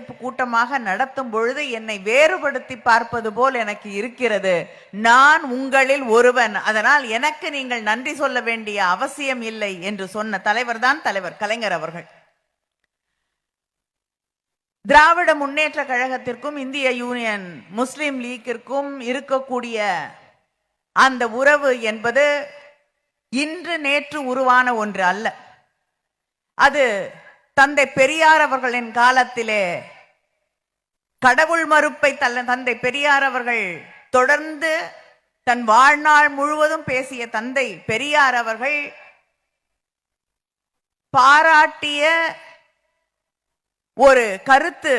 வகுப்பு கூட்டமாக நடத்தும் பொழுது என்னை வேறுபடுத்தி பார்ப்பது போல் எனக்கு இருக்கிறது. நான் உங்களில் ஒருவன். அதனால் எனக்கு நீங்கள் நன்றி சொல்ல வேண்டிய அவசியம் இல்லை என்று சொன்ன தலைவர் தான் தலைவர் கலைஞர் அவர்கள். திராவிட முன்னேற்ற கழகத்திற்கும் இந்திய யூனியன் முஸ்லிம் லீக்கிற்கும் இருக்கக்கூடிய அந்த உறவு என்பது இன்று நேற்று உருவான ஒன்று அல்ல. அது தந்தை பெரியார் அவர்களின் காலத்திலே கடவுள் மறுப்பை தள்ள தந்தை பெரியார் அவர்கள் தொடர்ந்து தன் வாழ்நாள் முழுவதும் பேசிய தந்தை பெரியார் அவர்கள் பாராட்டிய ஒரு கருத்து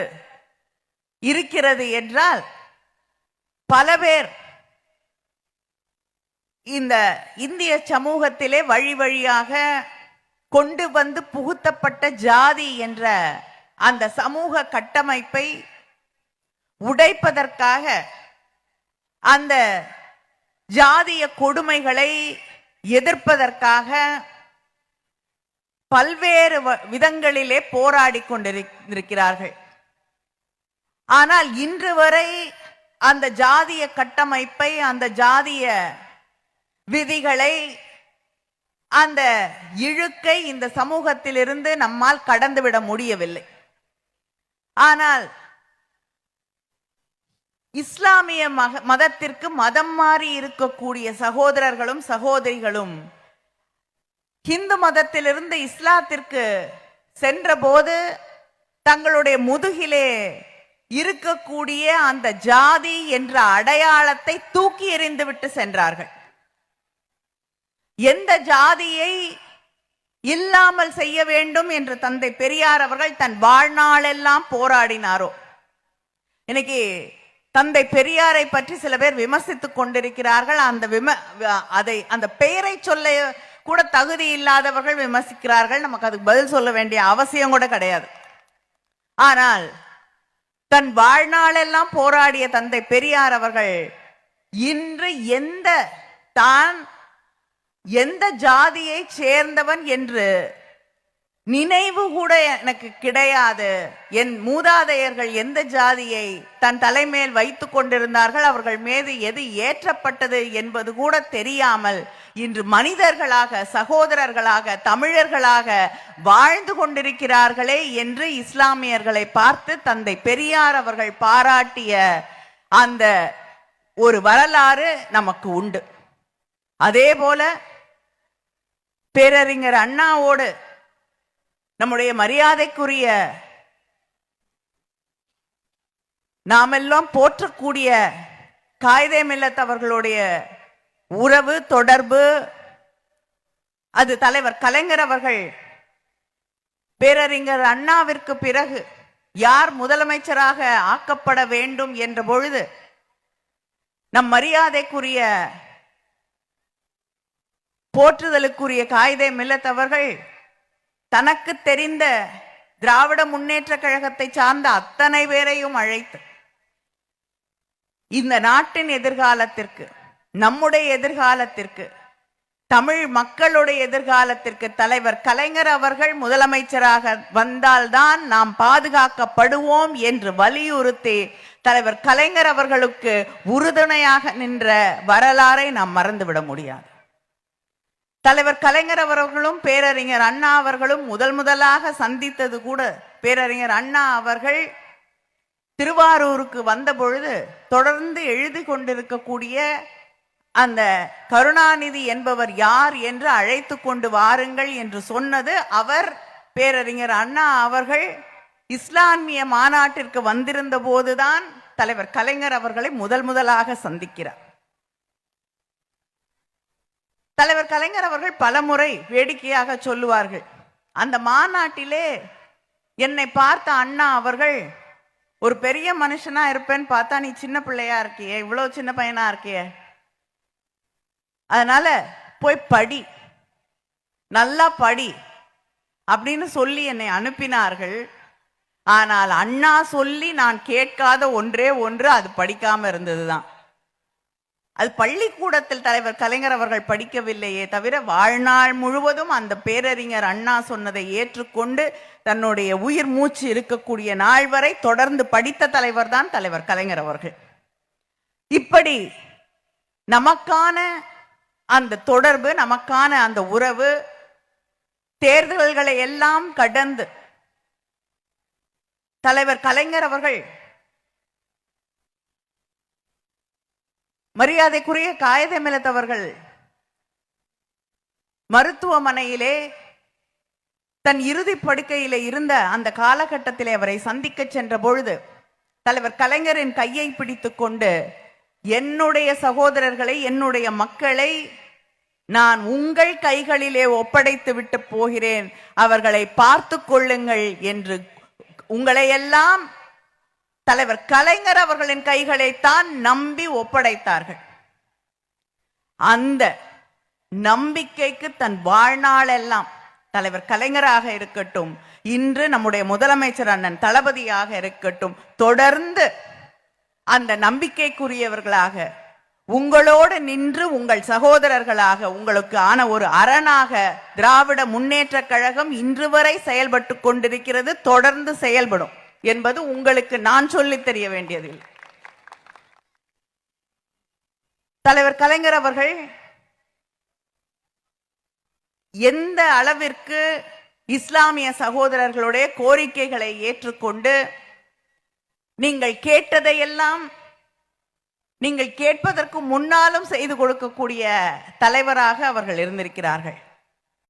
இருக்கிறது என்றால் பல பேர் இந்த இந்திய சமூகத்திலே வழி வழியாக கொண்டு வந்து புகுத்தப்பட்ட ஜாதி என்ற அந்த சமூக கட்டமைப்பை உடைப்பதற்காக அந்த ஜாதிய கொடுமைகளை எதிர்ப்பதற்காக பல்வேறு வ- விதங்களிலே போராடி கொண்டிருக்கிறார்கள் ஆனால் இன்று வரை அந்த ஜாதிய கட்டமைப்பை அந்த ஜாதிய விதிகளை அந்த இழுக்கை இந்த சமூகத்திலிருந்து நம்மால் கடந்துவிட முடியவில்லை. ஆனால் இஸ்லாமிய மக மதத்திற்கு மதம் மாறி இருக்கக்கூடிய சகோதரர்களும் சகோதரிகளும் ஹிந்து மதத்திலிருந்து இஸ்லாத்திற்கு சென்றபோது தங்களுடைய முதுகிலே இருக்கக்கூடிய அந்த ஜாதி என்ற அடையாளத்தை தூக்கி எறிந்துவிட்டு சென்றார்கள். எந்த ஜாதியை இல்லாமல் செய்ய வேண்டும் என்று தந்தை பெரியார் அவர்கள் தன் வாழ்நாளெல்லாம் போராடினாரோ? இன்னைக்கு தந்தை பெரியாரை பற்றி சில பேர் விமர்சித்துக் கொண்டிருக்கிறார்கள். அந்த விம அதை அந்த பெயரை சொல்ல கூட தகுதி இல்லாதவர்கள் விமர்சிக்கிறார்கள். நமக்கு அதுக்கு பதில் சொல்ல வேண்டிய அவசியம் கூட கிடையாது. ஆனால் தன் வாழ்நாளெல்லாம் போராடிய தந்தை பெரியார் அவர்கள் இன்று எந்த தான் எந்த ஜாதியை சேர்ந்தவன் என்று நினைவு கூட எனக்கு கிடையாது. என் மூதாதையர்கள் எந்த ஜாதியை தன் தலைமேல் வைத்துக் கொண்டிருந்தார்கள் அவர்கள் மீது எது ஏற்றப்பட்டது என்பது கூட தெரியாமல் இன்று மனிதர்களாக சகோதரர்களாக தமிழர்களாக வாழ்ந்து கொண்டிருக்கிறார்களே என்று இஸ்லாமியர்களை பார்த்து தந்தை பெரியார் அவர்கள் பாராட்டிய அந்த ஒரு வரலாறு நமக்கு உண்டு. அதே போல பேரறிஞர் அண்ணாவோடு நம்முடைய மரியாதைக்குரிய நாமெல்லாம் போற்றக்கூடிய காயதே மில்லத் அவர்களுடைய உறவு தொடர்பு அது தலைவர் கலைஞர் அவர்கள் பேரறிஞர் அண்ணாவிற்கு பிறகு யார் முதலமைச்சராக ஆக்கப்பட வேண்டும் என்ற பொழுது நம் மரியாதைக்குரிய போற்றுதலுக்குரிய காயிதே மில்லத் அவர்கள் தனக்கு தெரிந்த திராவிட முன்னேற்ற கழகத்தை சார்ந்த அத்தனை பேரையும் அழைத்து இந்த நாட்டின் எதிர்காலத்திற்கு நம்முடைய எதிர்காலத்திற்கு தமிழ் மக்களுடைய எதிர்காலத்திற்கு தலைவர் கலைஞர் அவர்கள் முதலமைச்சராக வந்தால்தான் நாம் பாதுகாக்கப்படுவோம் என்று வலியுறுத்தி தலைவர் கலைஞர் அவர்களுக்கு உறுதுணையாக நின்ற வரலாறை நாம் மறந்துவிட முடியாது. தலைவர் கலைஞர் அவர்களும் பேரறிஞர் அண்ணா அவர்களும் முதல் முதலாக சந்தித்தது கூட பேரறிஞர் அண்ணா அவர்கள் திருவாரூருக்கு வந்த பொழுது தொடர்ந்து எழுதி கொண்டிருக்கக்கூடிய அந்த கருணாநிதி என்பவர் யார் என்று அழைத்து கொண்டு வாருங்கள் என்று சொன்னது அவர். பேரறிஞர் அண்ணா அவர்கள் இஸ்லாமிய மாநாட்டிற்கு வந்திருந்த போதுதான் தலைவர் கலைஞர் அவர்களை முதல் முதலாக சந்திக்கிறார். தலைவர் கலைஞர் அவர்கள் பலமுறை வேடிக்கையாக சொல்லுவார்கள். அந்த மாநாட்டிலே என்னை பார்த்த அண்ணா அவர்கள் ஒரு பெரிய மனுஷனா இருப்பேன்னு பார்த்தா நீ சின்ன பிள்ளையா இருக்கியே இவ்வளவு சின்ன பையனா இருக்கியே? அதனால போய் படி நல்லா படி அப்படின்னு சொல்லி என்னை அனுப்பினார்கள். ஆனால் அண்ணா சொல்லி நான் கேட்காத ஒன்றே ஒன்று அது படிக்காம இருந்ததுதான். அது பள்ளிக்கூடத்தில் தலைவர் கலைஞர் அவர்கள் படிக்கவில்லையே தவிர வாழ்நாள் முழுவதும் அந்த பேரறிஞர் அண்ணா சொன்னதை ஏற்றுக்கொண்டு தன்னுடைய உயிர் மூச்சு இருக்கக்கூடிய நாள் வரை தொடர்ந்து படித்த தலைவர் தான் தலைவர் கலைஞர் அவர்கள். இப்படி நமக்கான அந்த தொடர்பு நமக்கான அந்த உறவு தேர்தல்களை எல்லாம் கடந்து தலைவர் கலைஞர் அவர்கள் மரியாதைக்குரிய காயதமிழத் அவர்கள் மருத்துவமனையிலே தன் இறுதி படுக்கையிலே இருந்த அந்த காலகட்டத்திலே அவரை சந்திக்க சென்ற பொழுது தலைவர் கலைஞரின் கையை பிடித்து கொண்டு என்னுடைய சகோதரர்களை என்னுடைய மக்களை நான் உங்கள் கைகளிலே ஒப்படைத்து விட்டு போகிறேன். அவர்களை பார்த்து கொள்ளுங்கள் என்று உங்களை எல்லாம் தலைவர் கலைஞர் அவர்களின் கைகளைத்தான் நம்பி ஒப்படைத்தார்கள். அந்த நம்பிக்கைக்கு தன் வாழ்நாளெல்லாம் தலைவர் கலைஞராக இருக்கட்டும் இன்று நம்முடைய முதலமைச்சர் அண்ணன் தளபதியாக இருக்கட்டும் தொடர்ந்து அந்த நம்பிக்கைக்குரியவர்களாக உங்களோடு நின்று உங்கள் சகோதரர்களாக உங்களுக்கு ஆன ஒரு அரணாக திராவிட முன்னேற்ற கழகம் இன்று வரை செயல்பட்டு கொண்டிருக்கிறது தொடர்ந்து செயல்படும். என்பது உங்களுக்கு நான் சொல்லி தெரிய வேண்டியதில்லை. தலைவர் கலைஞர் அவர்கள் எந்த அளவிற்கு இஸ்லாமிய சகோதரர்களுடைய கோரிக்கைகளை ஏற்றுக்கொண்டு நீங்கள் கேட்டதையெல்லாம் நீங்கள் கேட்பதற்கு முன்னாலும் செய்து கொடுக்கக்கூடிய தலைவராக அவர்கள் இருந்திருக்கிறார்கள்.